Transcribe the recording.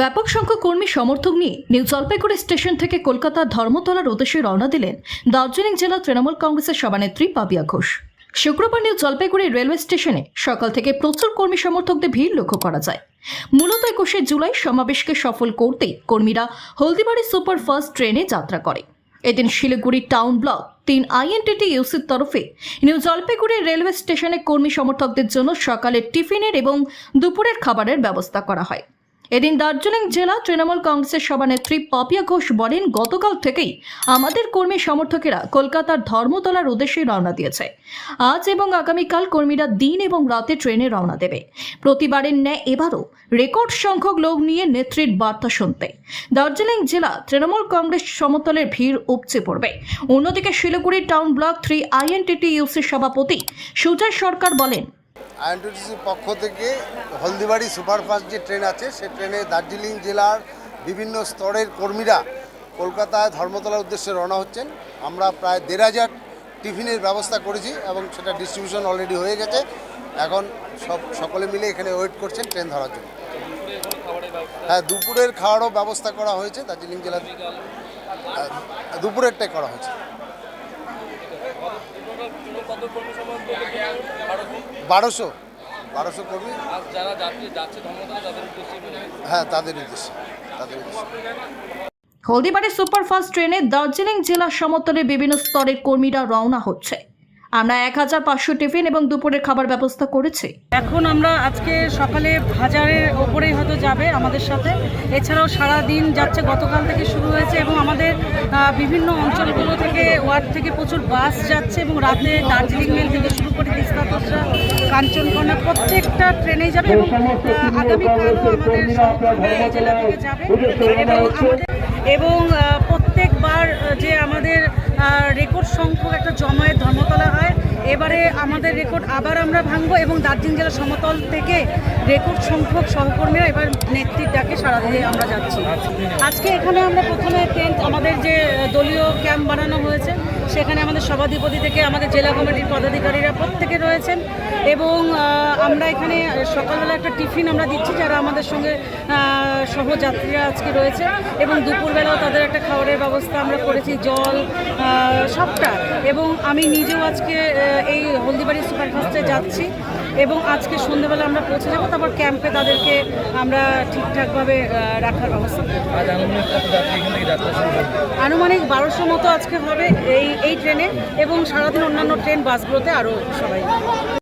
ব্যাপক সংখ্যক কর্মী সমর্থক নিয়ে নিউ জলপাইগুড়ি স্টেশন থেকে কলকাতার ধর্মতলার উদ্দেশ্যে রওনা দিলেন দার্জিলিং জেলা তৃণমূল কংগ্রেসের সভানেত্রী পাপিয়া ঘোষ। শুক্রবার নিউ জলপাইগুড়ি রেলওয়ে স্টেশনে সকাল থেকে প্রচুর কর্মী সমর্থকদের ভিড় লক্ষ্য করা যায়। মূলত একুশে জুলাই সমাবেশকে সফল করতে কর্মীরা হলদিবাড়ি সুপারফাস্ট ট্রেনে যাত্রা করে। এদিন শিলিগুড়ি টাউন ব্লক তিন আইএনটিটি ইউসির তরফে নিউ জলপাইগুড়ি রেলওয়ে স্টেশনে কর্মী সমর্থকদের জন্য সকালে টিফিনের এবং দুপুরের খাবারের ব্যবস্থা করা হয়। এদিন দার্জিলিং জেলা তৃণমূল কংগ্রেসের সভানেত্রী পাপিয়া ঘোষ বলেন, গতকাল থেকেই আমাদের কর্মী সমর্থকেরা কলকাতার ধর্মতলার উদ্দেশ্যে রওনা দিয়েছে। আজ এবং আগামীকাল কর্মীরা দিন এবং রাতে ট্রেনে রওনা দেবে। প্রতিবারের ন্যায় এবারও রেকর্ড সংখ্যক লোক নিয়ে নেত্রীর বার্তা শুনতে। দার্জিলিং জেলা তৃণমূল কংগ্রেস সমতলের ভিড় উপচে পড়বে। অন্যদিকে শিলিগুড়ি টাউন ব্লক থ্রি আইএনটিটি ইউসির সভাপতি সুজয় সরকার বলেন আইএনটিসির পক্ষ থেকে হলদিবাড়ি সুপারফাস্ট যে ট্রেন আছে, সে ট্রেনে দার্জিলিং জেলার বিভিন্ন স্তরের কর্মীরা কলকাতায় ধর্মতলার উদ্দেশ্যে রওনা হচ্ছেন। আমরা প্রায় দেড় হাজার টিফিনের ব্যবস্থা করেছি এবং সেটা ডিস্ট্রিবিউশন অলরেডি হয়ে গেছে। এখন সব, সকলে মিলে এখানে ওয়েট করছেন ট্রেন ধরার জন্য। হ্যাঁ দুপুরের খাওয়ারও ব্যবস্থা করা হয়েছে, দার্জিলিং জেলার দুপুরেরটাই করা হয়েছে। বারোশো। বারোশো কর্মী। হ্যাঁ তাদের উদ্দেশ্যে। তাদের উদ্দেশ্যে। হলদিবাড়ি সুপারফাস্ট ট্রেনে দার্জিলিং জেলা সমতলে বিভিন্ন স্তরের কর্মীরা রওনা হচ্ছে। আমরা এক হাজার পাঁচশো টিফিন এবং দুপুরের খাবার ব্যবস্থা করেছি। এখন আমরা আজকে সকালে হাজারের ওপরেই হয়তো যাবে আমাদের সাথে। এছাড়াও সারা দিন যাচ্ছে, গতকাল থেকে শুরু হয়েছে এবং আমাদের বিভিন্ন অঞ্চলগুলো থেকে, ওয়ার্ড থেকে প্রচুর বাস যাচ্ছে এবং রাতে দার্জিলিং মেল থেকে শুরু করে তিস্তা তোষা কাঞ্চনকন্যা প্রত্যেকটা ট্রেনেই যাবে এবং আগামীকালও আমাদের জেলা থেকে যাবে। এবং প্রত্যেকবার যে আমাদের রেকর্ড সংখ্যক একটা জমায়েত ধর্মতলা হয়, এবারে আমাদের রেকর্ড আবার আমরা ভাঙব এবং দার্জিলিং জেলা সমতল থেকে রেকর্ড সংখ্যক সহকর্মীরা এবার নেত্রীর ডাকে সারা দিয়ে আমরা যাচ্ছি। আজকে এখানে আমরা প্রথমে টেন্ট আমাদের যে দলীয় ক্যাম্প বানানো হয়েছে সেখানে আমাদের সভাধিপতি থেকে আমাদের জেলা কমিটির পদাধিকারীরা প্রত্যেকে রয়েছেন এবং আমরা এখানে সকালবেলা একটা টিফিন আমরা দিচ্ছি যারা আমাদের সঙ্গে সহযাত্রীরা আজকে রয়েছে এবং দুপুরবেলাও তাদের একটা খাবারের ব্যবস্থা আমরা করেছি জল সবটা। এবং আমি নিজেও আজকে এই হলদিবাড়ি সুপারফাস্টে যাচ্ছি এবং আজকে সন্ধ্যেবেলা আমরা পৌঁছে যাব তারপর ক্যাম্পে তাদেরকে আমরা ঠিকঠাকভাবে রাখার ব্যবস্থা আনুমানিক বারোশো মতো আজকে হবে। এই এই ট্রেনে এবং সারাদিন অন্যান্য ট্রেন বাসগুলোতে আরও সবাই।